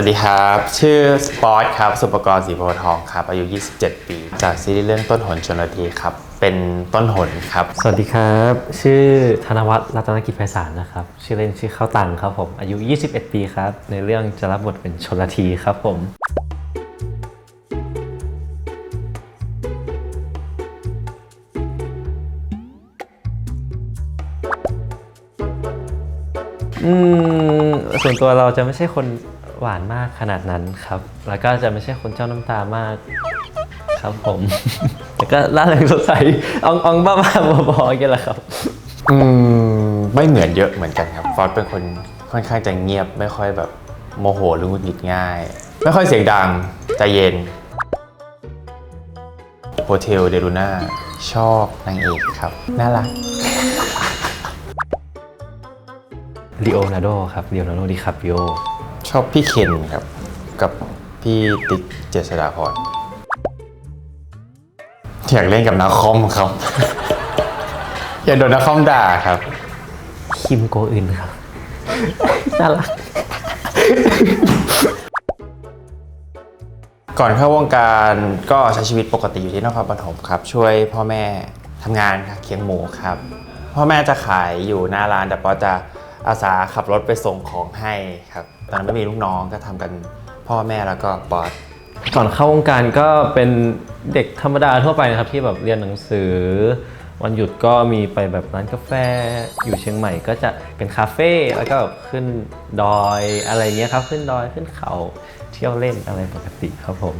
วัสดีครับ ชื่อสปอร์ตครับ สุปกรณ์ศรีโพทองครับ อายุ 27 ปี จากซีรีส์เรื่องต้นหนชนละทีครับ เป็นต้นหนครับ สวัสดีครับ ชื่อธนวัฒน์รัตนกิจไพศาลนะครับ ชื่อเล่นชื่อข้าวตังครับผม อายุ 21 ปีครับ ในเรื่องจะรับบทเป็นชนละทีครับผมอืมส่วนตัวเราจะไม่ใช่คน หวานมากขนาดนั้นครับ แล้วก็จะไม่ใช่คนเจ้าน้ำตามาก ครับผม แล้วก็ร่าเริงสดใสอองอองบ้าบ้าๆบอๆอย่างเงี้ยแหละครับ อืมไม่เหมือนเยอะเหมือนกันครับฟอสเป็นคนค่อนข้างจะเงียบไม่ค่อยแบบโมโหหรือหงุดหงิดง่าย ไม่ค่อยเสียงดังใจเย็นโฮเทลเดลูน่าชอบนางเอกครับ น่ารักลีโอนาร์โดครับลีโอนาร์โดดิคาปิโอช อบพี่เคนครับ กับพี่ติ๊กเจษฎาพรอยากเล่นกับนาคอมครับ อยากโดนนาคอมด่าครับ คิมโกอึนครับ น่ารัก ก่อนเข้าวงการก็ใช้ชีวิตปกติอยู่ที่นครปฐมครับ ช่วยพ่อแม่ทำงานครับเคียงหมูครับ พ่อแม่จะขายอยู่หน้าร้านแต่ปอจะ อาสาขับรถไปส่งของให้ครับ ตอนนั้นไม่มีลูกน้องก็ทำกันพ่อแม่แล้วก็ปอสก่อนเข้าวงการก็เป็นเด็กธรรมดาทั่วไปนะครับที่แบบเรียนหนังสือ วันหยุดก็มีไปแบบร้านกาแฟอยู่เชียงใหม่ก็จะเป็นคาเฟ่แล้วก็แบบขึ้นดอยอะไรเงี้ยครับ ขึ้นดอยขึ้นเขาเที่ยวเล่นอะไรปกติครับผม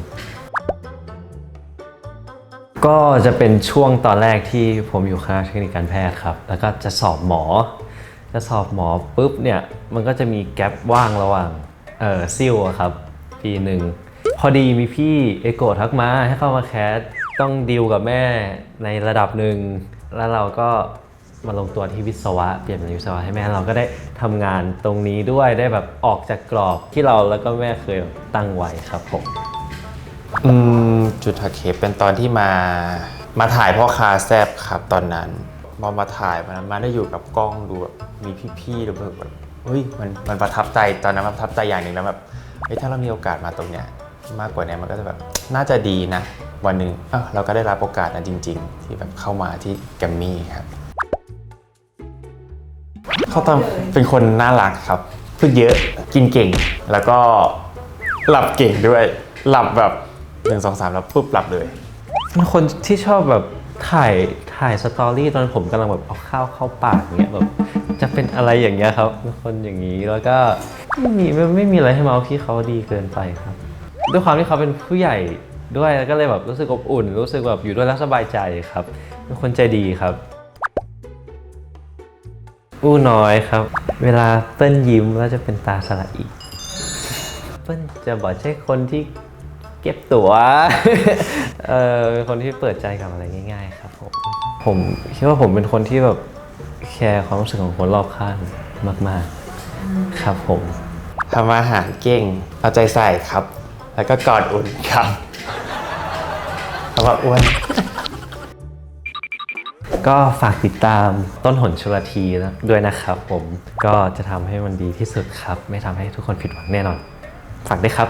ก็จะเป็นช่วงตอนแรกที่ผมอยู่คณะเทคนิคการแพทย์ครับ แล้วก็จะสอบหมอ จะสอบหมอปุ๊บเนี่ยมันก็จะมีแกลบว่างระหว่างเออซิลอะครับปีหนึ่งพอดีมีพี่เอโกทักมาให้เข้ามาแคสต้องดีลกับแม่ในระดับหนึ่ง แล้วเราก็มาลงตัวที่วิศวะเปลี่ยนเป็นวิศวะให้แม่เราก็ได้ทำงานตรงนี้ด้วยได้แบบออกจากกรอบที่เราแล้วก็แม่เคยตั้งไว้ครับผมอืมจุดหักเหเป็นตอนที่มามาถ่ายพ่อคาแซบครับตอนนั้น พอมาถ่ายมันมาได้อยู่กับกล้องดูแบบมีพี่ๆแล้วแบบแบบเฮ้ยมันมันประทับใจตอนนั้นประทับใจอย่างหนึ่งแล้วแบบเฮ้ยถ้าเรามีโอกาสมาตรงเนี้ยมากกว่านี้มันก็จะแบบน่าจะดีนะ วันหนึ่งเราก็ได้รับโอกาสนั้นจริง ๆ ที่แบบเข้ามาที่แกมมี่ครับเขาตอนเป็นคนน่ารักครับพูดเยอะกินเก่ง แล้วก็หลับเก่งด้วย หลับแบบหนึ่งสองสามแล้วปุ๊บหลับเลยเป็นคนที่ชอบแบบถ่าย ถ่ายสตอรี่ตอนผมกำลังแบบเอาข้าวเข้าปากเงี้ยแบบจะเป็นอะไรอย่างเงี้ยครับเป็นคนอย่างนี้แล้วก็ไม่มีไม่ไม่มีอะไรให้เมาส์พี่เขาดีเกินไปครับ ด้วยความที่เขาเป็นผู้ใหญ่ด้วยแล้วก็เลยแบบรู้สึกอบอุ่น รู้สึกแบบอยู่ด้วยแล้วสบายใจครับเป็นคนใจดีครับ อู้น้อยครับ เวลาเปิ้ลยิ้มแล้วจะเป็นตาสละอีเปิ้ลจะบอกใช่คนที่เก็บตัว เออเป็นคนที่เปิดใจกับอะไรง่าย ๆ ครับผม ผมคิดว่าผมเป็นคนที่แบบแคร์ความรู้สึกของคนรอบข้างมาก ๆ ครับผม ทำอาหารเก่ง เอาใจใส่ครับ แล้วก็กอดอุ่นครับคำว่าอ้วน ก็ฝากติดตามต้นหนชลทีด้วยนะครับผมก็จะทำให้มันดีที่สุดครับ ไม่ทำให้ทุกคนผิดหวังแน่นอน ฝากด้วยครับ